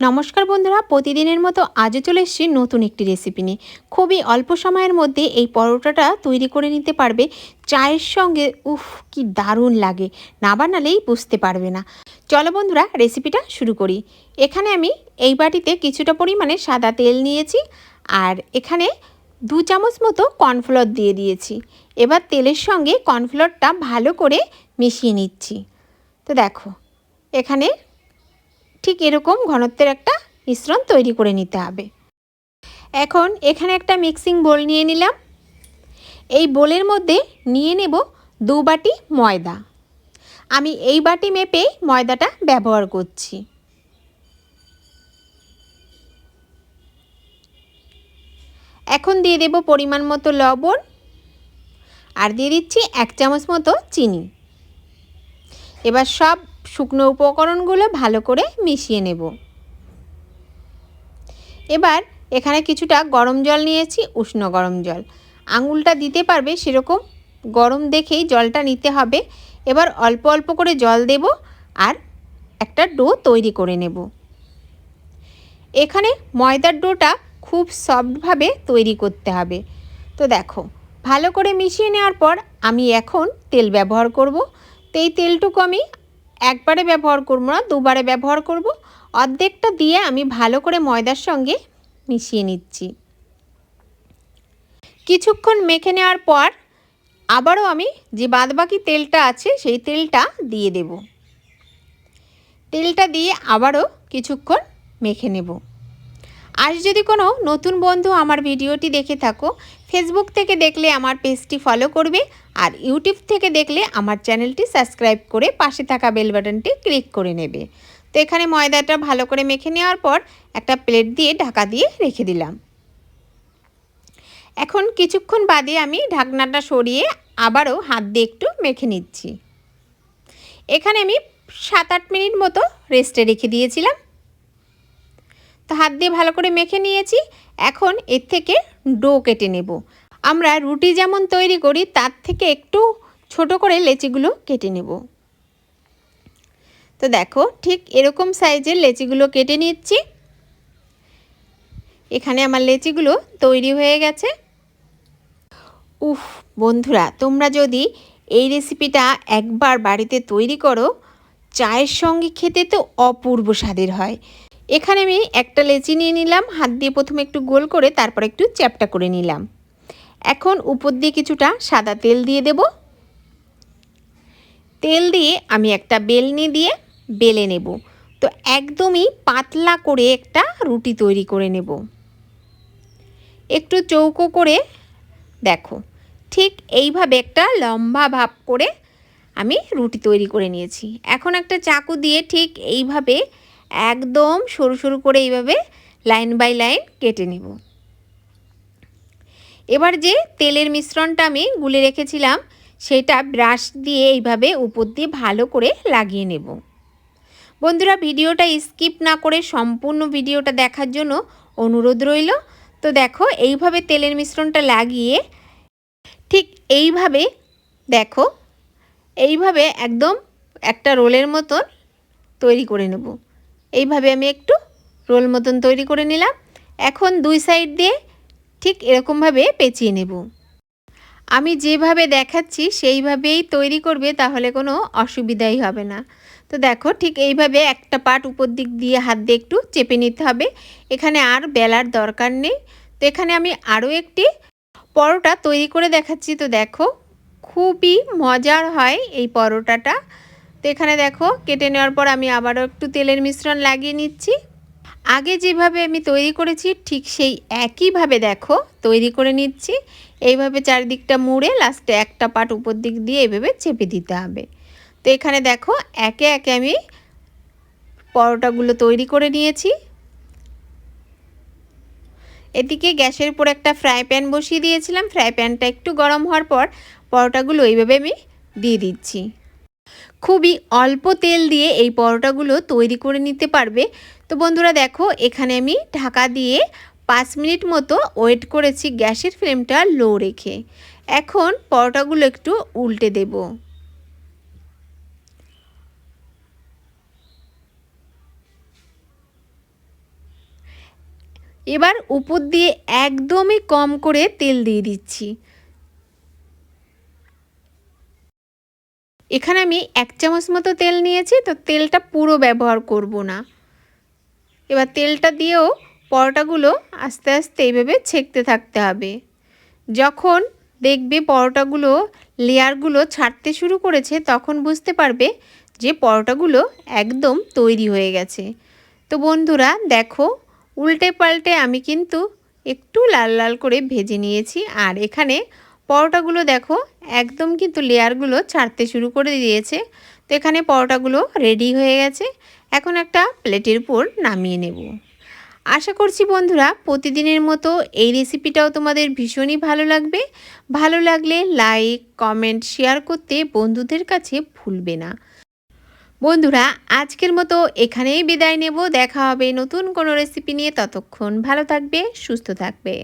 নমস্কার বন্ধুরা, প্রতিদিনের মতো আজও চলে এসেছি নতুন একটি রেসিপি নিয়ে। খুবই অল্প সময়ের মধ্যে এই পরোটাটা তৈরি করে নিতে পারবে। চায়ের সঙ্গে, উফ, কি দারুণ লাগে। না বানালেই বুঝতে পারবে না। চলো বন্ধুরা রেসিপিটা শুরু করি। এখানে আমি এই বাটিতে কিছুটা পরিমাণে সাদা তেল নিয়েছি আর এখানে দু চামচ মতো কর্নফ্লোর দিয়ে দিয়েছি। এবার তেলের সঙ্গে কর্নফ্লোরটা ভালো করে মিশিয়ে নিচ্ছি। তো দেখো, এখানে ঠিক এরকম ঘনত্বের একটা মিশ্রণ তৈরি করে নিতে হবে। এখন এখানে একটা মিক্সিং বোল নিয়ে নিলাম। এই বোলের মধ্যে নিয়ে নেব দু বাটি ময়দা। আমি এই বাটি মেপেই ময়দাটা ব্যবহার করছি। এখন দিয়ে দেব পরিমাণ মতো লবণ আর দিয়ে দিচ্ছি এক চামচ মতো চিনি। এবার সব শুকনো উপকরণগুলো ভালো করে মিশিয়ে নেব। এবার এখানে কিছুটা গরম জল নিয়েছি, উষ্ণ গরম জল। আঙুলটা দিতে পারবে সেরকম, গরম দেখেই জলটা নিতে হবে। এবার অল্প অল্প করে জল দেব আর একটা ডো তৈরি করে নেব। এখানে ময়দার ডোটা খুব সফটভাবে তৈরি করতে হবে। তো দেখো, ভালো করে মিশিয়ে নেওয়ার পর আমি এখন তেল ব্যবহার করব। তো এই তেলটুকু আমি একবারে ব্যবহার করব না, দুবারে ব্যবহার করব। অর্ধেকটা দিয়ে আমি ভালো করে ময়দার সঙ্গে মিশিয়ে নিচ্ছি। কিছুক্ষণ মেখে নেওয়ার পর আবারও আমি যে বাদবাকি তেলটা আছে, সেই তেলটা দিয়ে দেব। তেলটা দিয়ে আবারও কিছুক্ষণ মেখে নেব। আজ যদি কোনো নতুন বন্ধু আমার ভিডিওটি দেখে থাকো ফেসবুক থেকে দেখলে আমার পেজটি ফলো করবে আর ইউটিউব থেকে দেখলে আমার চ্যানেলটি সাবস্ক্রাইব করে পাশে থাকা বেল বাটনটি ক্লিক করে নেবে। তো এখানে ময়দাটা ভালো করে মেখে নেওয়ার পর একটা প্লেট দিয়ে ঢাকা দিয়ে রেখে দিলাম। এখন কিছুক্ষণ বাদে আমি ঢাকনাটা সরিয়ে আবারও হাত দিয়ে একটু মেখে নিচ্ছি। এখানে আমি সাত আট মিনিট মতো রেস্টে রেখে দিয়েছিলাম। তো হাত দিয়ে ভালো করে মেখে নিয়েছি। এখন এর থেকে ডো কেটে নেব। আমরা রুটি যেমন তৈরি করি, তার থেকে একটু ছোট করে লেচিগুলো কেটে নেব। তো দেখো, ঠিক এরকম সাইজের লেচিগুলো কেটে নিচ্ছি। এখানে আমার লেচিগুলো তৈরি হয়ে গেছে। উফ, বন্ধুরা, তোমরা যদি এই রেসিপিটা একবার বাড়িতে তৈরি করো, চায়ের সঙ্গে খেতে তো অপূর্ব স্বাদের হয়। এখানে আমি একটা লেচি নিয়ে নিলাম, হাত দিয়ে প্রথমে একটু গোল করে তারপর একটু চ্যাপটা করে নিলাম। এখন উপর দিয়ে কিছুটা সাদা তেল দিয়ে দেব। তেল দিয়ে আমি একটা বেলনি দিয়ে বেলে নেব। তো একদমই পাতলা করে একটা রুটি তৈরি করে নেব। একটু চৌকো করে দেখো, ঠিক এইভাবে একটা লম্বা ভাব করে আমি রুটি তৈরি করে নিয়েছি। এখন একটা চাকু দিয়ে ঠিক এইভাবে একদম সরু সরু করে এইভাবে লাইন বাই লাইন কেটে নেব। এবার যে তেলের মিশ্রণটা আমি গুলে রেখেছিলাম, সেটা ব্রাশ দিয়ে এইভাবে উপর দিয়ে ভালো করে লাগিয়ে নেব। বন্ধুরা, ভিডিওটা স্কিপ না করে সম্পূর্ণ ভিডিওটা দেখার জন্য অনুরোধ রইল। তো দেখো, এইভাবে তেলের মিশ্রণটা লাগিয়ে ঠিক এইভাবে দেখো, এইভাবে একদম একটা রোলের মতন তৈরি করে নেব। এইভাবে আমি একটু রোল মতন তৈরি করে নিলাম। এখন দুই সাইড দিয়ে ঠিক এরকমভাবে পেঁচিয়ে নেব। আমি যেভাবে দেখাচ্ছি সেইভাবেই তৈরি করবে তাহলে কোনো অসুবিধাই হবে না। তো দেখো ঠিক এইভাবে একটা পাট উপর দিক দিয়ে হাত দিয়ে একটু চেপে নিতে হবে। এখানে আর বেলার দরকার নেই। তো এখানে আমি আরও একটি পরোটা তৈরি করে দেখাচ্ছি। তো দেখো খুবই মজার হয় এই পরোটাটা। তো এখানে দেখো, কেটে নেওয়ার পর আমি আবারও একটু তেলের মিশ্রণ লাগিয়ে নিচ্ছি। আগে যেভাবে আমি তৈরি করেছি, ঠিক সেই একইভাবে দেখো, তৈরি করে নিচ্ছি। এইভাবে চারিদিকটা মুড়ে লাস্টে একটা পাট উপর দিক দিয়ে এইভাবে চেপে দিতে হবে। তো এখানে দেখো, একে একে আমি পরোটাগুলো তৈরি করে নিয়েছি। এদিকে গ্যাসের উপর একটা ফ্রাই প্যান বসিয়ে দিয়েছিলাম। ফ্রাই প্যানটা একটু গরম হওয়ার পর পরোটাগুলো এইভাবে আমি দিয়ে দিচ্ছি। খুবই অল্প তেল দিয়ে এই পরোটাগুলো তৈরি করে নিতে পারবে। তো বন্ধুরা দেখো, এখানে আমি ঢাকা দিয়ে পাঁচ মিনিট মতো ওয়েট করেছি গ্যাসের ফ্লেমটা লো রেখে। এখন পরোটাগুলো একটু উল্টে দেব। এবার উপর দিয়ে একদমই কম করে তেল দিয়ে দিচ্ছি। এখানে আমি এক চামচ মতো তেল নিয়েছি, তো তেলটা পুরো ব্যবহার করব না। এবার তেলটা দিয়েও পরোটাগুলো আস্তে আস্তে এইভাবে ছেঁকতে থাকতে হবে। যখন দেখবে পরোটাগুলো লেয়ারগুলো ছাড়তে শুরু করেছে, তখন বুঝতে পারবে যে পরোটাগুলো একদম তৈরি হয়ে গেছে। তো বন্ধুরা, দেখো, উল্টে পাল্টে আমি কিন্তু একটু লাল লাল করে ভেজে নিয়েছি, আর এখানে পরোটাগুলো দেখো, একদম কিন্তু লেয়ারগুলো ছাড়তে শুরু করে দিয়েছে। তো এখানে পরোটাগুলো রেডি হয়ে গেছে। এখন একটা প্লেটের উপর নামিয়ে নেব। আশা করছি বন্ধুরা, প্রতিদিনের মতো এই রেসিপিটাও তোমাদের ভীষণই ভালো লাগবে। ভালো লাগলে লাইক কমেন্ট শেয়ার করতে বন্ধুদের কাছে ভুলবে না। বন্ধুরা, আজকের মতো এখানেই বিদায় নেব। দেখা হবে নতুন কোনো রেসিপি নিয়ে। ততক্ষণ ভালো থাকবে, সুস্থ থাকবে।